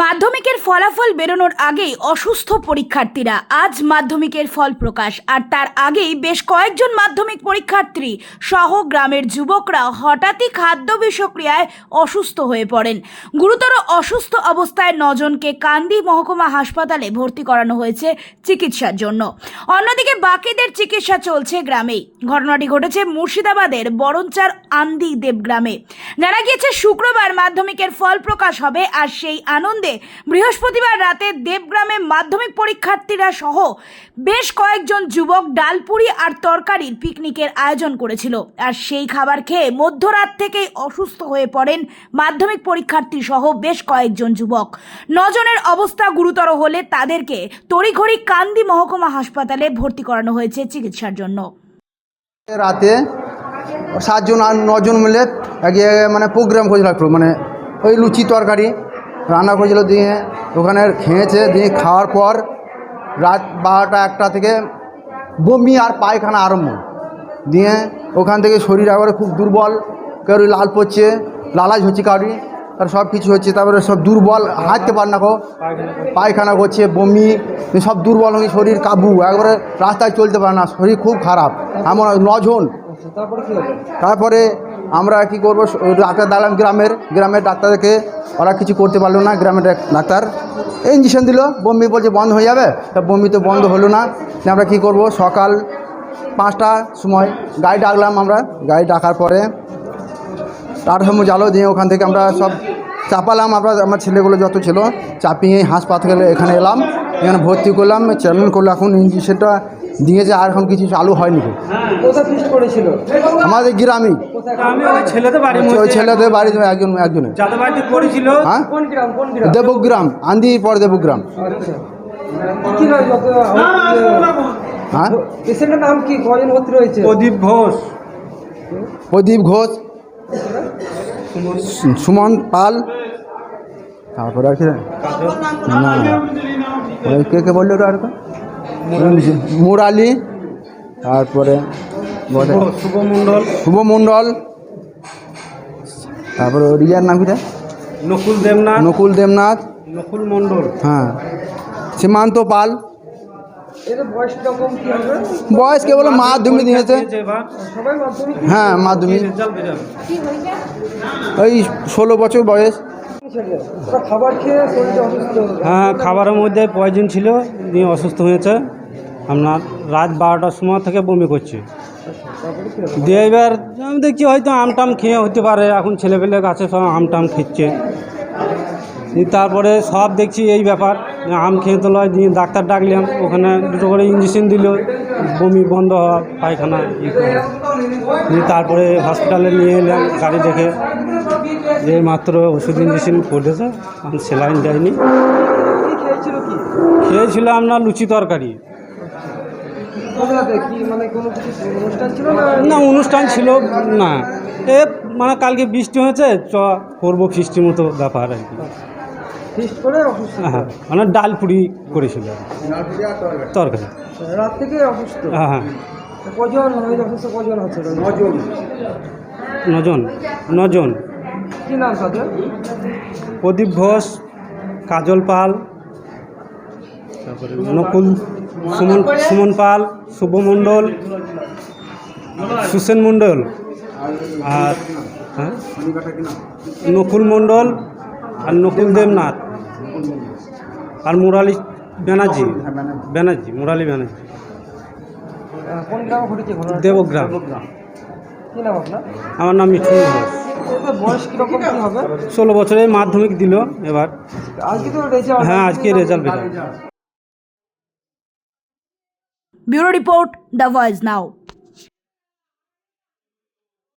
মাধ্যমিকের ফলাফল বেরোনোর আগেই অসুস্থ পরীক্ষার্থীরা। আজ মাধ্যমিকের ফল প্রকাশ, আর তার আগেই বেশ কয়েকজন মাধ্যমিক পরীক্ষার্থী সহ গ্রামের যুবকরা হঠাৎই খাদ্য বিষক্রিয়ায় অসুস্থ হয়ে পড়েন। গুরুতর অসুস্থ অবস্থায় নজনকে কান্দি মহকুমা হাসপাতালে ভর্তি করানো হয়েছে চিকিৎসার জন্য। অন্যদিকে বাকিদের চিকিৎসা চলছে গ্রামেই। ঘটনাটি ঘটেছে মুর্শিদাবাদের বরঞ্চার আন্দি দেবগ্রামে জানা গিয়েছে, শুক্রবার মাধ্যমিকের ফল প্রকাশ হবে, আর সেই আনন্দে বৃহস্পতিবার রাতে দেবগ্রামে মাধ্যমিক পরীক্ষার্থীরা সহ বেশ কয়েকজন যুবক ডালপুরি আর তরকারির পিকনিকের আয়োজন করেছিল। আর সেই খাবার খেয়ে মধ্যরাত থেকেই অসুস্থ হয়ে পড়েন মাধ্যমিক পরীক্ষার্থী সহ বেশ কয়েকজন যুবক। নজনের অবস্থা গুরুতর হলে তাদেরকে তড়িঘড়ি কান্দি মহকুমা হাসপাতালে ভর্তি করানো হয়েছে চিকিৎসার জন্য। রাতে সাতজন আর নজন মিলে মানে প্রোগ্রাম করেছিল মানে ওই লুচি তরকারি রান্না করেছিল দিয়ে ওখানে খেয়েছে, দিয়ে খাওয়ার পর রাত বারোটা একটা থেকে বমি আর পায়খানা আরম্ভ। দিয়ে ওখান থেকে শরীর একবারে খুব দুর্বল কারোর লাল পড়ছে, লালাজ হচ্ছে কারোর তার সব কিছু হচ্ছে, তারপরে সব দুর্বল, হাঁটতে পার না কো পায়খানা করছে, বমি সব দুর্বল হয়ে শরীর কাবু, একবারে রাস্তায় চলতে পারে না, শরীর খুব খারাপ, এমন নজন তারপরে আমরা কি করব? ডাক্তার দাঁড়ালাম গ্রামের গ্রামের ডাক্তারকে ওরা কিছু করতে পারল না, গ্রামের ডাক্তার। ইঞ্জেকশন দিল, বমি বলছে বন্ধ হয়ে যাবে, তা বমি তো বন্ধ হলো না। আমরা কি করব? সকাল পাঁচটা সময় গাড়ি ডাকলাম আমরা, গাড়ি ডাকার পরে তার সময় জালো দিয়ে ওখান থেকে আমরা সব চাপালাম। আমরা, আমার ছেলেগুলো যত ছিল, চাপিয়ে হাসপাতালে এখানে এলাম, এখানে ভর্তি করলাম চেয়ারম্যান করল। এখন ইঞ্জেকশনটা দিয়েছে আর এখন কিছু চালু হয়নি। আমাদের গ্রামই আমি ওই ছেলেদের বাড়ি একজন একজনের হ্যাঁ? গ্রাম কোন দেবগ্রাম আন্দি পর দেবগ্রাম। আচ্ছা। কি হ্যাঁ? নাম কি? কজন ভর্তি রয়েছে? প্রদীপ ঘোষ। প্রদীপ ঘোষ সুমন পাল। তারপরে আর কি? না ওই কে কে বলল আর? মুরালি তারপরে বলে শুভ মণ্ডল। তারপরে রিয়ার নাম কিটা নকুল দেবনাথ। নকুল দেবনাথ। নকুল মণ্ডল। হ্যাঁ। সীমান্ত পাল। বয়স কেবল মাধ্যমিক দিয়েছে। হ্যাঁ মাধ্যমিক। ওই ষোলো বছর বয়স। খাবার খেয়ে শরীরটা অসুস্থ হয়ে গেছে। হ্যাঁ খাবারের মধ্যে পয়জন ছিল দিয়ে অসুস্থ হয়েছে। আপনার রাত বারোটার সময় থেকে বমি করছে। দিয়ে এবার আমি দেখছি হয়তো আমটাম খেয়ে হতে পারে, এখন ছেলেপেলে গাছে সব আমটাম খেচ্ছে। তারপরে সব দেখছি এই ব্যাপার, আম খেয়ে তো লয়, দিয়ে ডাক্তার ডাকলাম ওখানে দুটো করে ইঞ্জেকশন দিল, বমি বন্ধ হওয়া, পায়খানা। দিয়ে তারপরে হসপিটালে নিয়ে এলাম গাড়ি দেখে যে মাত্র ওষুধ ইঞ্জেকশন করেছে আমি সেলাইন দেয়নি। খেয়েছিল আপনার লুচি তরকারি কোথাতে কি মানে কোনো কিছু অনুষ্ঠান ছিল না? না অনুষ্ঠান ছিল না। এ মানে কালকে বৃষ্টি হয়েছে চ করব ফিস্টির মতো ব্যাপার আর কি। অসুস্থ? হ্যাঁ মানে ডাল পুরি করেছিল। তরকারি। রাত থেকে অসুস্থ? হ্যাঁ হ্যাঁ। কজন অসুস্থ কজন আছে নজন। নজন। নজন। কি নাম তাদের? প্রদীপ ঘোষ কাজল পাল তারপরে নকুল সুমন সুমন পাল শুভ মণ্ডল সুসেন মণ্ডল আর হ্যাঁ? নকুল মণ্ডল আর নকুল দেবনাথ আর মুরালি ব্যানার্জি ব্যানার্জি মুরালি ব্যানার্জি। দেবগ্রাম। আমার নাম মিঠুন ঘোষ। ষোলো বছরে মাধ্যমিক দিল এবার। হ্যাঁ আজকে result Bureau Report, The Voice Now.